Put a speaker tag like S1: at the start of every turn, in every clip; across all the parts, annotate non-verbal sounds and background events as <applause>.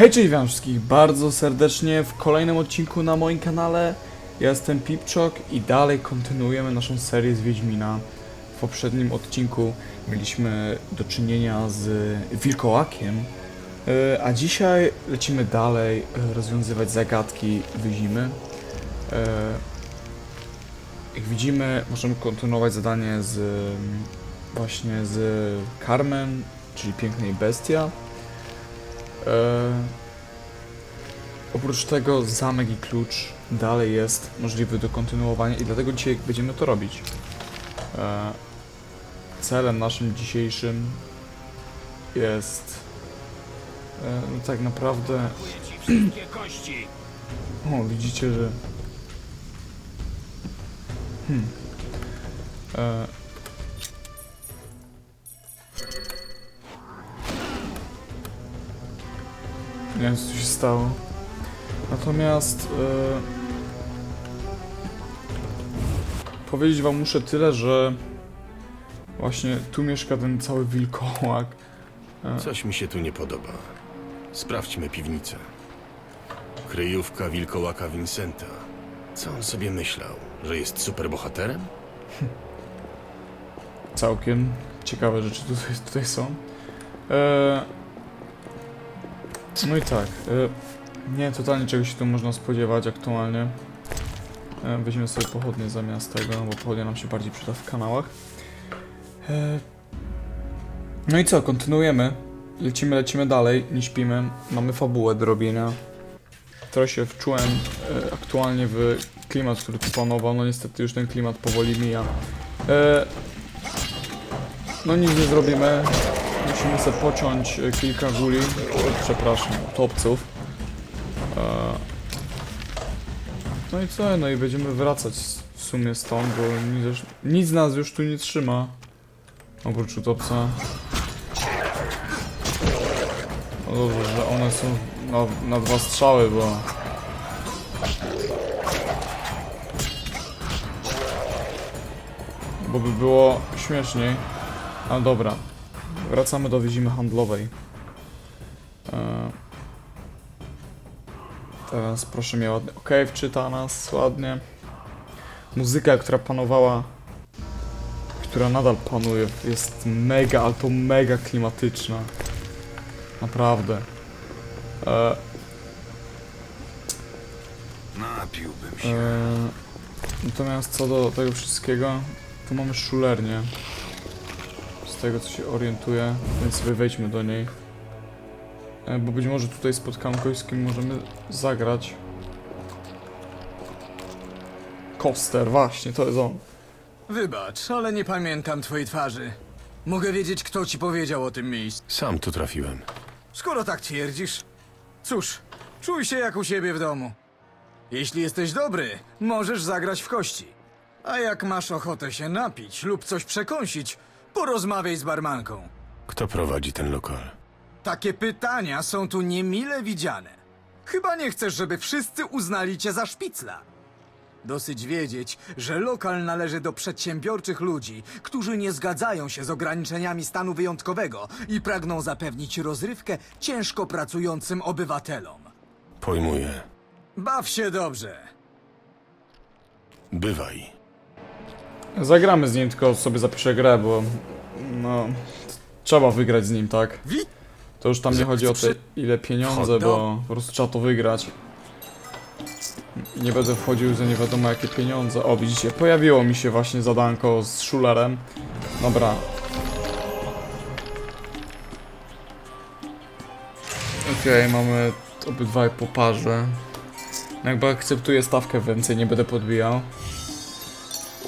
S1: Hej, cześć wam wszystkich bardzo serdecznie w kolejnym odcinku na moim kanale. Ja jestem Pipczok i dalej kontynuujemy naszą serię z Wiedźmina. W poprzednim odcinku mieliśmy do czynienia z wilkołakiem, e, a dzisiaj lecimy dalej e, rozwiązywać zagadki Wyzimy. E, Jak widzimy, możemy kontynuować zadanie z mm, właśnie z Carmen, czyli Pięknej Bestia. E, oprócz tego zamek i klucz dalej jest możliwy do kontynuowania i dlatego dzisiaj będziemy to robić. E, celem naszym dzisiejszym jest e, no tak naprawdę <clears throat> o widzicie, że hmm. e, Nie wiem, co się stało. Natomiast e, powiedzieć wam muszę tyle, że właśnie tu mieszka ten cały wilkołak. E,
S2: Coś mi się tu nie podoba. Sprawdźmy piwnicę. Kryjówka wilkołaka Vincenta. Co on sobie myślał? Że jest superbohaterem?
S1: całkiem ciekawe rzeczy tutaj, tutaj są. E, no i tak. E, nie totalnie czegoś się tu można spodziewać aktualnie. E, weźmiemy sobie pochodnie zamiast tego, bo pochodnia nam się bardziej przyda w kanałach. E, no i co, kontynuujemy. Lecimy, lecimy dalej, nie śpimy. Mamy fabułę do robienia. Trochę się wczułem aktualnie w klimat, który tu panował. No niestety już ten klimat powoli mija. No nic nie zrobimy. Musimy sobie pociąć e, kilka guli, przepraszam, topców. E, No i co? No i będziemy wracać w sumie stąd, bo nic, nic nas już tu nie trzyma. Oprócz utopca. No dobrze, że one są na, na dwa strzały, bo... Bo by było śmieszniej. Ale dobra. Wracamy do wyzimy handlowej. E, Teraz proszę mnie ładnie. Okej, wczyta nas ładnie. Muzyka, która panowała, która nadal panuje, jest mega, ale to mega klimatyczna. Naprawdę. E,
S3: Napiłbym się.
S1: e, natomiast co do tego wszystkiego, tu mamy szulernię. Tego co się orientuję, więc sobie wejdźmy do niej. E, bo być może tutaj spotkamy kogoś, z kim możemy zagrać. Koster, właśnie, to jest on.
S4: Wybacz, ale nie pamiętam twojej twarzy. Mogę wiedzieć, kto ci powiedział o tym miejscu.
S2: Sam tu trafiłem.
S4: Skoro tak twierdzisz, cóż, czuj się jak u siebie w domu. Jeśli jesteś dobry, możesz zagrać w kości. A jak masz ochotę się napić lub coś przekąsić, porozmawiaj z barmanką.
S2: Kto prowadzi ten lokal?
S4: Takie pytania są tu niemile widziane. Chyba nie chcesz, żeby wszyscy uznali cię za szpicla. Dosyć wiedzieć, że lokal należy do przedsiębiorczych ludzi, którzy nie zgadzają się z ograniczeniami stanu wyjątkowego i pragną zapewnić rozrywkę ciężko pracującym obywatelom.
S2: Pojmuję.
S4: Baw się dobrze.
S2: Bywaj.
S1: Zagramy z nim, tylko sobie zapiszę grę, bo no trzeba wygrać z nim, tak? To już tam nie chodzi o te ile pieniądze, bo po prostu trzeba to wygrać. Nie będę wchodził za nie wiadomo jakie pieniądze. O, widzicie, pojawiło mi się właśnie zadanko z szulerem. Dobra. Okej, mamy obydwaj po parze. No Jakby akceptuję stawkę więcej, nie będę podbijał.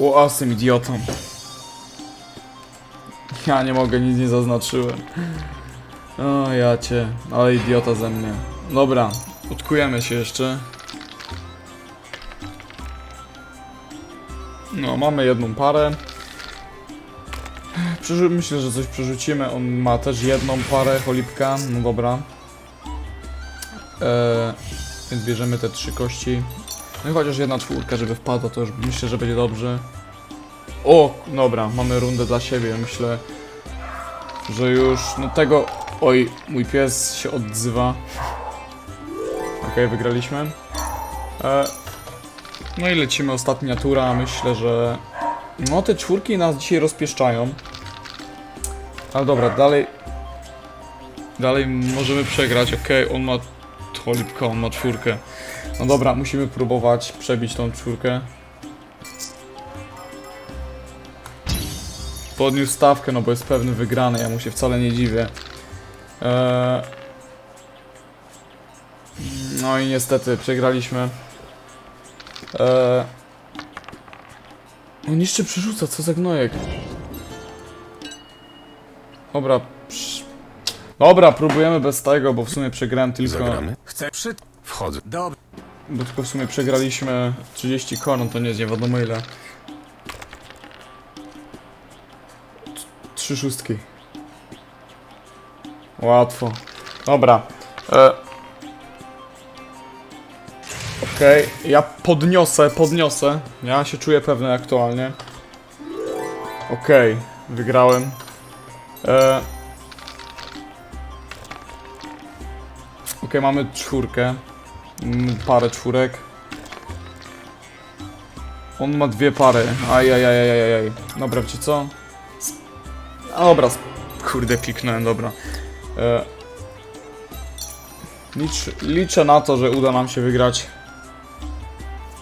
S1: O, a z tym idiotą. Ja nie mogę, nic nie zaznaczyłem. O, ja cię, ale idiota ze mnie. Dobra, utkujemy się jeszcze. No, mamy jedną parę. Przerzu myślę, że coś przerzucimy. On ma też jedną parę, cholipka. No dobra. Eee, więc bierzemy te trzy kości. No i chociaż jedna czwórka, żeby wpadła, to już myślę, że będzie dobrze. O, dobra, mamy rundę dla siebie. Myślę, że już, no tego... Oj, mój pies się odzywa. <laughs> Okej, wygraliśmy. E, no i lecimy ostatnia tura. Myślę, że... No te czwórki nas dzisiaj rozpieszczają. Ale dobra, dalej... Dalej możemy przegrać. Okej, on ma... Cholipka, on ma czwórkę. No dobra, musimy próbować przebić tą czwórkę. Podniósł stawkę, no bo jest pewny wygrany, ja mu się wcale nie dziwię. Eee... No i niestety przegraliśmy. Eee... On jeszcze przerzuca, co za gnojek. Dobra, psz... Dobra, próbujemy bez tego, bo w sumie przegrałem tylko...
S2: Zagramy?
S4: Chcę przy...
S2: Wchodzę.
S4: Dobra.
S1: Bo tylko w sumie przegraliśmy 30 koron, to nie jest nie wiadomo ile. Trzy szóstki. Łatwo. Dobra. E... Okej, ja podniosę, podniosę. Ja się czuję pewny aktualnie. Okej, wygrałem. E... Okej, mamy czwórkę. Mm, parę czwórek. On ma dwie pary. Ajajajajajaj. Dobra, wiecie co? A, Dobra, s- kurde, kliknąłem, dobra. E... Licz, liczę na to, że uda nam się wygrać.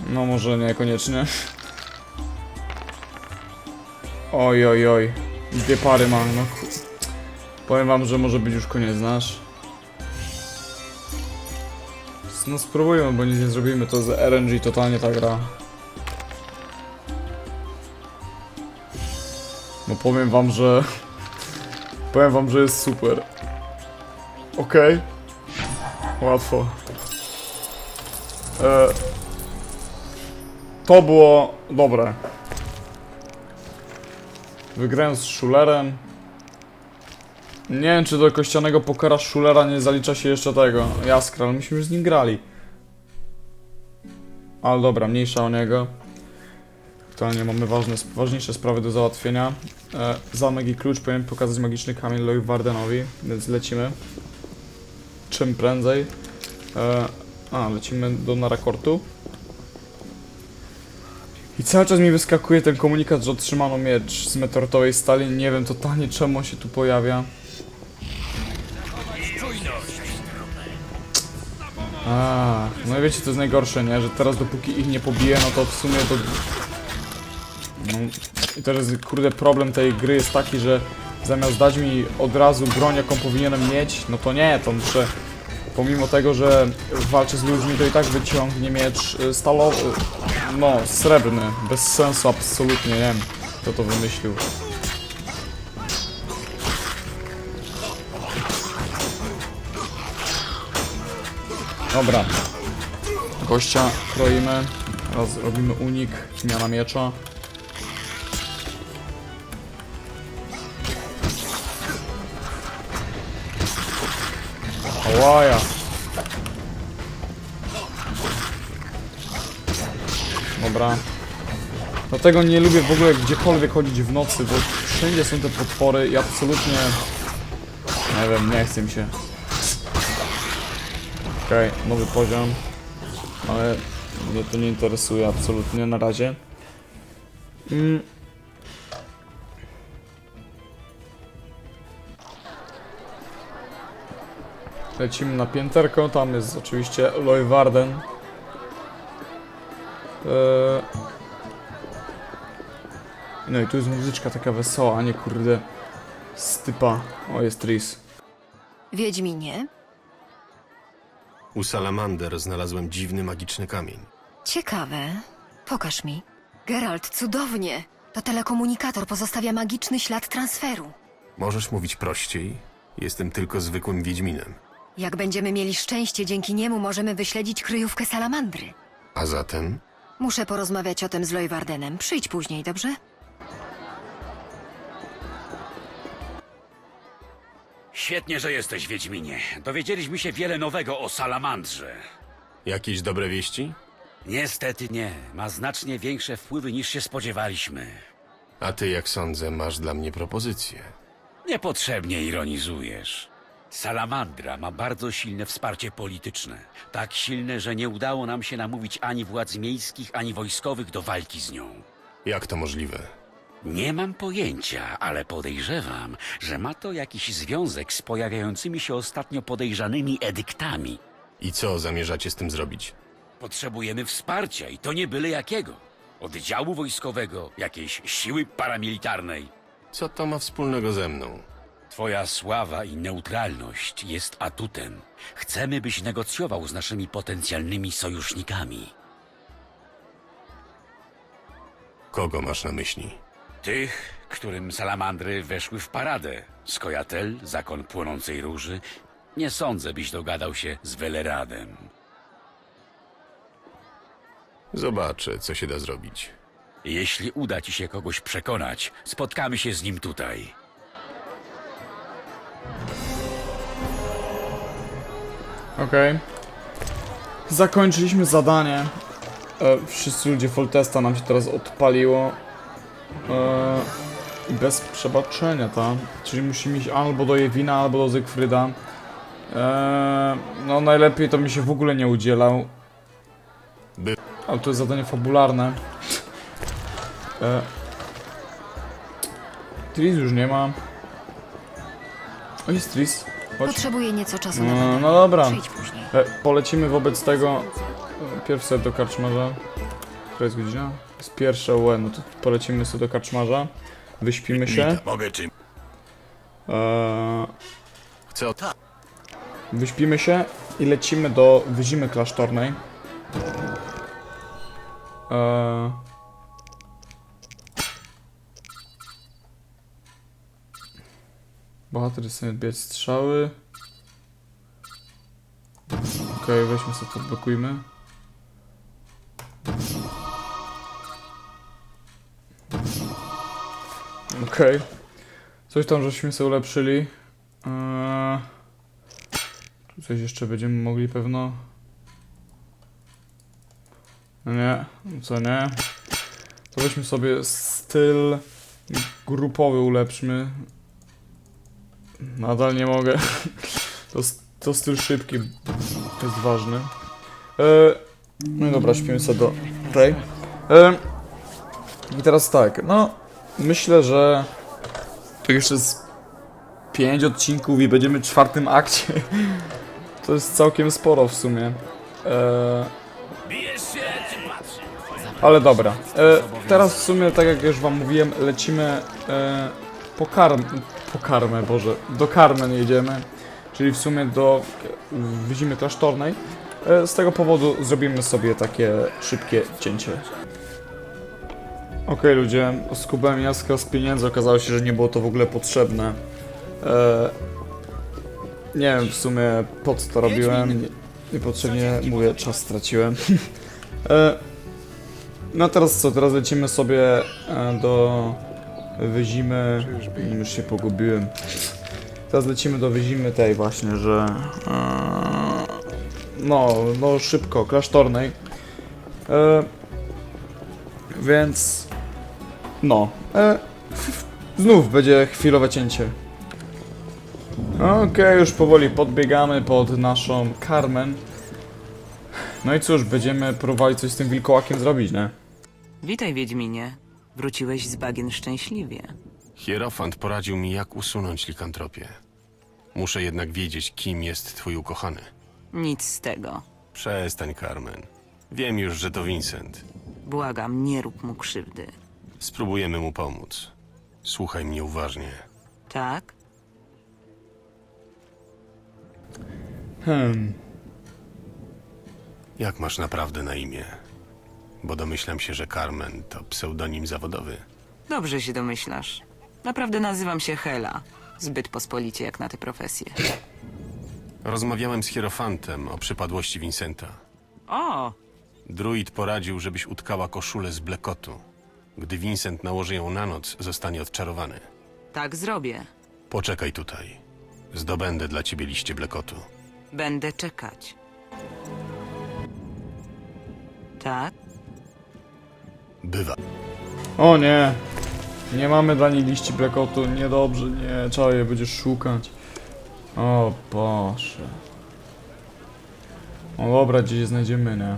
S1: No może niekoniecznie. Oj, oj, oj. Dwie pary mam, no. Powiem wam, że może być już koniec nasz. No spróbujmy, bo nic nie zrobimy, to z RNG totalnie ta gra. No powiem wam, że... <laughs> Powiem wam, że jest super. Okej. Łatwo. E... To było dobre. Wygrałem z Schulerem. Nie wiem, czy do kościanego pokera Schulera nie zalicza się jeszcze tego. Jaskra, ale myśmy już z nim grali. Ale dobra, mniejsza o niego. Aktualnie mamy ważne, ważniejsze sprawy do załatwienia. E, zamek i klucz powinien pokazać magiczny kamień Lloyd Wardenowi, więc lecimy. Czym prędzej. E, a, lecimy do Narakortu. I cały czas mi wyskakuje ten komunikat, że otrzymano miecz z meteorytowej stali. Nie wiem totalnie czemu on się tu pojawia. A, no wiecie co jest najgorsze, nie? Że teraz dopóki ich nie pobiję, no to w sumie to... No, I teraz kurde problem tej gry jest taki, że zamiast dać mi od razu broń jaką powinienem mieć, no to nie, to muszę... Pomimo tego, że walczę z ludźmi, to i tak wyciągnie miecz y, stalowy, no, srebrny, bez sensu absolutnie, nie wiem kto to wymyślił. Dobra. Gościa kroimy. Teraz robimy unik, zmiana miecza. Ołaja. Dobra. Dlatego nie lubię w ogóle gdziekolwiek chodzić w nocy, bo wszędzie są te potwory i absolutnie... Nie wiem, nie chcę mi się. Okej, nowy poziom. Ale mnie to nie interesuje absolutnie na razie. Mm. Lecimy na pięterko, tam jest oczywiście Leuwarden. Eee... No i tu jest muzyczka taka wesoła, a nie kurde stypa. O, jest Tris.
S5: Wiedźminie?
S2: U Salamander znalazłem dziwny magiczny kamień.
S5: Ciekawe. Pokaż mi. Geralt, cudownie! To telekomunikator pozostawia magiczny ślad transferu.
S2: Możesz mówić prościej? Jestem tylko zwykłym wiedźminem.
S5: Jak będziemy mieli szczęście, dzięki niemu możemy wyśledzić kryjówkę salamandry.
S2: A zatem?
S5: Muszę porozmawiać o tym z Leuwardenem. Przyjdź później, dobrze?
S3: Świetnie, że jesteś, Wiedźminie. Dowiedzieliśmy się wiele nowego o salamandrze.
S2: Jakieś dobre wieści?
S3: Niestety nie. Ma znacznie większe wpływy niż się spodziewaliśmy.
S2: A ty, jak sądzę, masz dla mnie propozycję.
S3: Niepotrzebnie ironizujesz. Salamandra ma bardzo silne wsparcie polityczne. Tak silne, że nie udało nam się namówić ani władz miejskich, ani wojskowych do walki z nią.
S2: Jak to możliwe?
S3: Nie mam pojęcia, ale podejrzewam, że ma to jakiś związek z pojawiającymi się ostatnio podejrzanymi edyktami.
S2: I co zamierzacie z tym zrobić?
S3: Potrzebujemy wsparcia i to nie byle jakiego. Oddziału wojskowego, jakiejś siły paramilitarnej.
S2: Co to ma wspólnego ze mną?
S3: Twoja sława i neutralność jest atutem. Chcemy, byś negocjował z naszymi potencjalnymi sojusznikami.
S2: Kogo masz na myśli?
S3: Tych, którym salamandry weszły w paradę. Skojatel, zakon płonącej róży. Nie sądzę, byś dogadał się z Weleradem.
S2: Zobaczę, co się da zrobić.
S3: Jeśli uda ci się kogoś przekonać, spotkamy się z nim tutaj.
S1: Okej. Zakończyliśmy zadanie. E, wszyscy ludzie Foltesta nam się teraz odpaliło. E, i bez przebaczenia, ta. Czyli musimy iść albo do Jewina, albo do Zygfryda. E, no najlepiej to mi się w ogóle nie udzielał. Ale to jest zadanie fabularne. E, Tris już nie ma. O, jest Tris. Chodź.
S5: Potrzebuję nieco czasu na
S1: No, no dobra.
S5: Przyjdź później.
S1: E, polecimy wobec tego e, pierw sobie do karczmarza. Która jest godzina? Jest pierwsza UE, no to polecimy sobie do karczmarza. Wyśpimy się.
S2: Mogę czym?
S1: E,
S2: Chcę o tak.
S1: wyśpimy się i lecimy do wyzimy klasztornej. E, bohater sobie odbijać strzały. Okej, weźmy sobie to, blokujmy. Okej. Coś tam żeśmy sobie ulepszyli. Eee, tu coś jeszcze będziemy mogli pewno. No nie, co nie. To weźmy sobie styl grupowy ulepszmy. Nadal nie mogę. To, to styl szybki jest ważny. E, no i dobra, śpimy sobie do tej. E, I teraz tak, no myślę, że to jeszcze z pięć odcinków i będziemy w czwartym akcie. <laughs> To jest całkiem sporo w sumie. E, ale dobra. E, teraz w sumie, tak jak już wam mówiłem, lecimy e, po karm... Po karmę, Boże. Do Carmen jedziemy. Czyli w sumie do Wyzimy Klasztornej. E, z tego powodu zrobimy sobie takie szybkie cięcie. Okej ludzie, skubałem jaskra z pieniędzy, okazało się, że nie było to w ogóle potrzebne. E, nie wiem w sumie po co to robiłem. Nie, niepotrzebnie mówię, czas straciłem. <laughs> e, no teraz co, teraz lecimy sobie e, do Wyzimy. Już się pogubiłem. Teraz lecimy do Wyzimy tej właśnie, że... E, no, no szybko, klasztornej. E, więc... No. E, znów będzie chwilowe cięcie. Okej, już powoli podbiegamy pod naszą Carmen. No i cóż, będziemy próbowali coś z tym wilkołakiem zrobić, nie?
S6: Witaj, Wiedźminie. Wróciłeś z bagien szczęśliwie.
S2: Hierofant poradził mi, jak usunąć likantropię. Muszę jednak wiedzieć, kim jest twój ukochany.
S6: Nic z tego.
S2: Przestań, Carmen. Wiem już, że to Vincent.
S6: Błagam, nie rób mu krzywdy.
S2: Spróbujemy mu pomóc. Słuchaj mnie uważnie.
S6: Tak?
S1: Hmm.
S2: Jak masz naprawdę na imię? Bo domyślam się, że Carmen to pseudonim zawodowy.
S6: Dobrze się domyślasz. Naprawdę nazywam się Hela. Zbyt pospolicie jak na tę profesję.
S2: Rozmawiałem z Hierofantem o przypadłości Vincenta.
S6: O!
S2: Druid poradził, żebyś utkała koszulę z blekotu. Gdy Vincent nałoży ją na noc, zostanie odczarowany.
S6: Tak zrobię.
S2: Poczekaj tutaj. Zdobędę dla ciebie liście blekotu.
S6: Będę czekać. Tak?
S2: Bywa.
S1: O nie! Nie mamy dla niej liści blackoutu, niedobrze, nie, trzeba je będziesz szukać. O Boże. O dobra, gdzieś je znajdziemy, nie?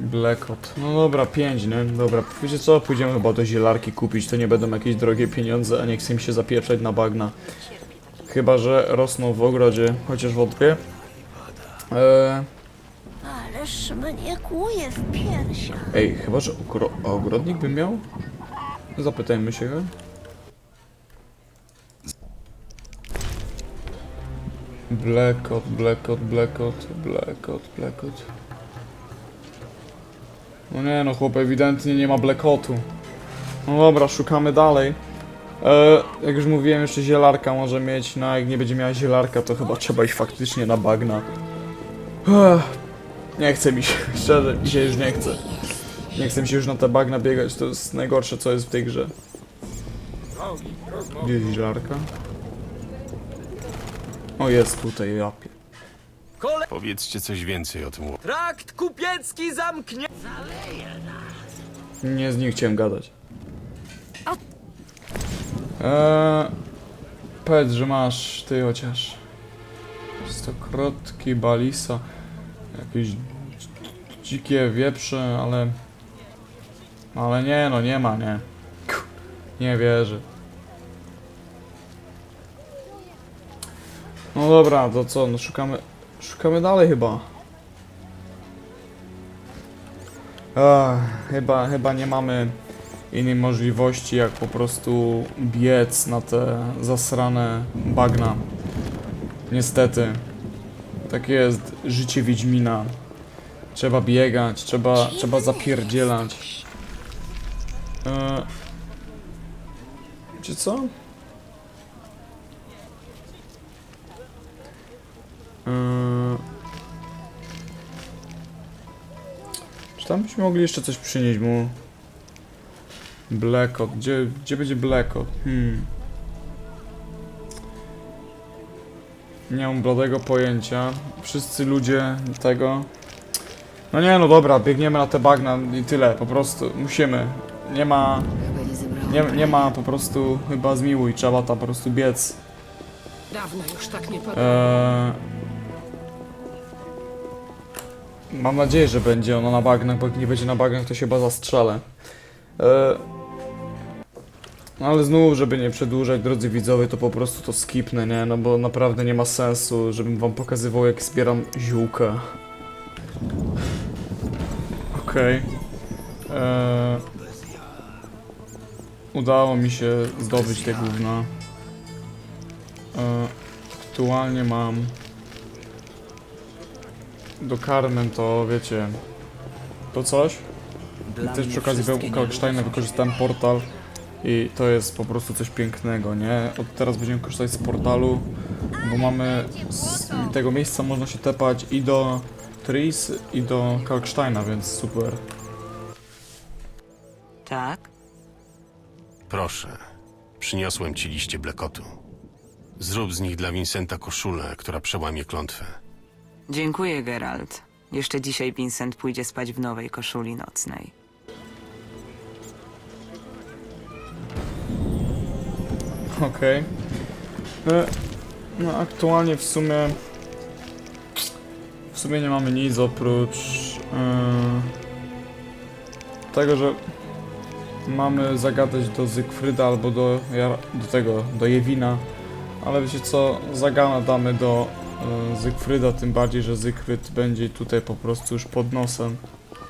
S1: Blackout. No dobra, 5, nie? Dobra, wiecie co? Pójdziemy chyba do zielarki kupić, to nie będą jakieś drogie pieniądze, a nie chcę mi się zapieprzać na bagna. Chyba, że rosną w ogrodzie, chociaż wątpię. Eee,
S7: Ależ mnie kłuje w piersiach.
S1: ej, chyba, że ogro ogrodnik by miał? Zapytajmy się go. Blackout, blackout, blackout, blackout, blackout. No nie no, chłop ewidentnie nie ma blackoutu. No dobra, szukamy dalej. E, jak już mówiłem, jeszcze zielarka może mieć, no jak nie będzie miała zielarka, to chyba trzeba iść faktycznie na bagna. Ech, nie chce mi się, <laughs> szczerze, się już nie chce. Nie chcę mi się już na te bagna biegać, to jest najgorsze co jest w tej grze. Gdzie jest zielarka? O, jest tutaj, japie.
S2: Powiedzcie coś więcej o tym. ło-
S4: Trakt kupiecki zamknie...
S1: Nie z nim chciałem gadać. Eee, powiedz, że masz ty chociaż. Stokrotki, balisa, jakieś dzikie wieprze, ale... Ale nie no, nie ma, nie. Nie wierzę. No dobra, to co, no szukamy... Szukamy dalej chyba. Ach, chyba, chyba nie mamy innej możliwości jak po prostu biec na te zasrane bagna. Niestety. Takie jest życie Wiedźmina. Trzeba biegać, trzeba, trzeba zapierdzielać. Eee, Wiecie co? Eee, Czy tam byśmy mogli jeszcze coś przynieść mu? Blackout. Gdzie, gdzie będzie Blackout? Hmm. Nie mam bladego pojęcia. Wszyscy ludzie tego... No nie, no dobra, biegniemy na te bagna i tyle, po prostu. Musimy. Nie ma...
S5: Nie.
S1: Nie, ma po prostu chyba zmiłuj, trzeba tam po prostu biec.
S7: Dawno już tak nie.
S1: Eee... Mam nadzieję, że będzie ono na bagnach, bo jak nie będzie na bagnach, to się chyba zastrzelę. Eee... no Ale znów, żeby nie przedłużać, drodzy widzowie, to po prostu to skipnę, nie? No bo naprawdę nie ma sensu, żebym wam pokazywał, jak zbieram ziółka. Okej. Eee... Udało mi się zdobyć te gówna. E, aktualnie mam do Carmen to wiecie to coś i też przy okazji Kalksteina wykorzystałem portal i to jest po prostu coś pięknego, nie? Od teraz będziemy korzystać z portalu, bo mamy z tego miejsca można się tepać i do Tris i do Kalksteina, więc super.
S6: Tak?
S2: Proszę, przyniosłem ci liście Blackotu. Zrób z nich dla Vincenta koszulę, która przełamie klątwę.
S6: Dziękuję, Geralt. Jeszcze dzisiaj Vincent pójdzie spać w nowej koszuli nocnej.
S1: Okej. E, No aktualnie w sumie w sumie nie mamy nic oprócz e, tego, że mamy zagadać do Zygfryda albo do, do tego, do Jewina, ale wiecie co, zagana damy do Zygfryda, tym bardziej, że Zygfryd będzie tutaj po prostu już pod nosem,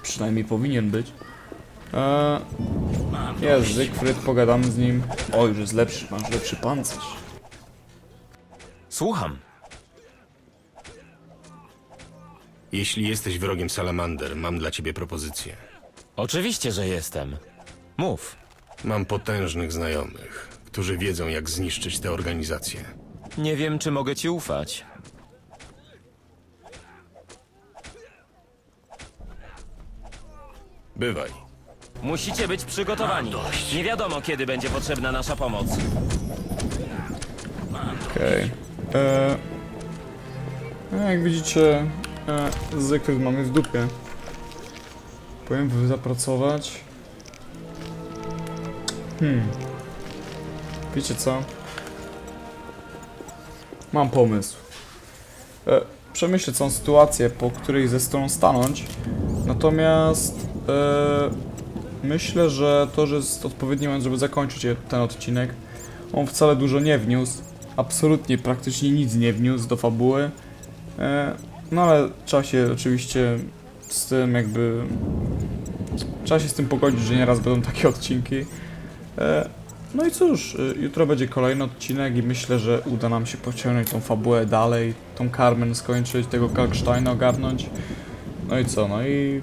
S1: przynajmniej powinien być. E, jest Zygfryd, pogadamy z nim. O, już jest lepszy, masz lepszy pancerz.
S8: Słucham.
S2: Jeśli jesteś wrogiem Salamander, mam dla ciebie propozycję.
S8: Oczywiście, że jestem. Mów.
S2: Mam potężnych znajomych, którzy wiedzą, jak zniszczyć tę organizację.
S8: Nie wiem, czy mogę ci ufać.
S2: Bywaj.
S8: Musicie być przygotowani. Nie wiadomo, kiedy będzie potrzebna nasza pomoc.
S1: Okej. Okay. Jak widzicie, e, Zygfryd mamy w dupie. Powinien zapracować. Hmm. Wiecie co? Mam pomysł. E, przemyślę całą sytuację, po której ze stroną stanąć. Natomiast e, myślę, że to, że jest odpowiedni moment, żeby zakończyć ten odcinek. On wcale dużo nie wniósł. Absolutnie praktycznie nic nie wniósł do fabuły. E, no ale trzeba się oczywiście z tym jakby... Trzeba się z tym pogodzić, że nieraz będą takie odcinki. E, no i cóż, jutro będzie kolejny odcinek i myślę, że uda nam się pociągnąć tą fabułę dalej, tą Carmen skończyć, tego Kalksteina ogarnąć. No i co, no i